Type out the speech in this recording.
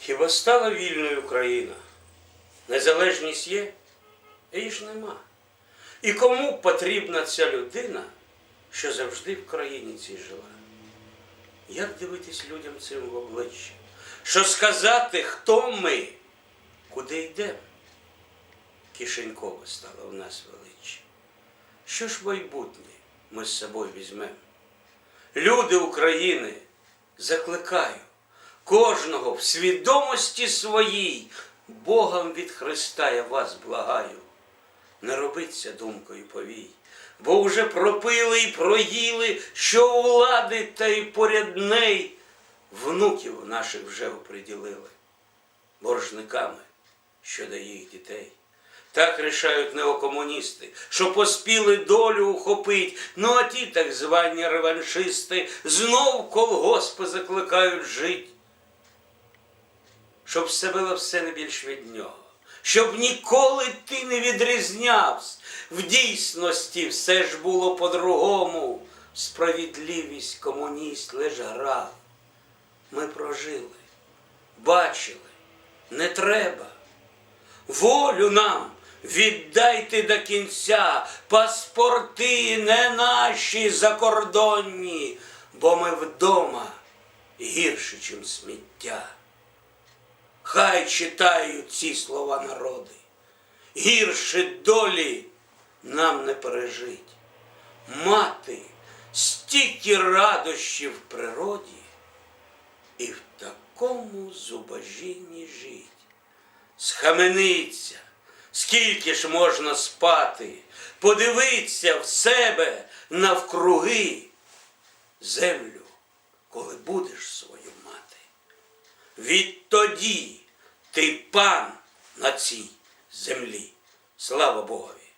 Хіба стала вільною Україна? Незалежність є, її ж нема. І кому потрібна ця людина, що завжди в країні цій жила? Як дивитись людям цим в обличчя? Що сказати, хто ми, куди йдемо? Кишеньково стало в нас величчя. Що ж майбутнє ми з собою візьмемо? Люди України, закликаю кожного в свідомості своїй, Богом від Христа я вас благаю. Не робиться думкою повій, бо вже пропили і проїли, що у влади та й поряд неї внуків наших вже оприділили боржниками, що дає їх дітей. Так рішають неокомуністи, що поспіли долю ухопить. Ну а ті так звані реваншисти знов колгоспи закликають жить. Щоб все було все не більш від нього, щоб ніколи ти не відрізнявся. В дійсності все ж було по-другому. Справедливість комуніст лиш грав. Ми прожили, бачили, не треба. Волю нам віддайте до кінця, паспорти не наші закордонні, бо ми вдома гірше, чим сміття. Хай читають ці слова народи, гірше долі нам не пережить. Мати стільки радощів в природі і в такому зубожінні жить. Схамениться, скільки ж можна спати, подивиться в себе навкруги землю, коли будеш свою мати. Відтоді ти пан на цій землі. Слава Богові!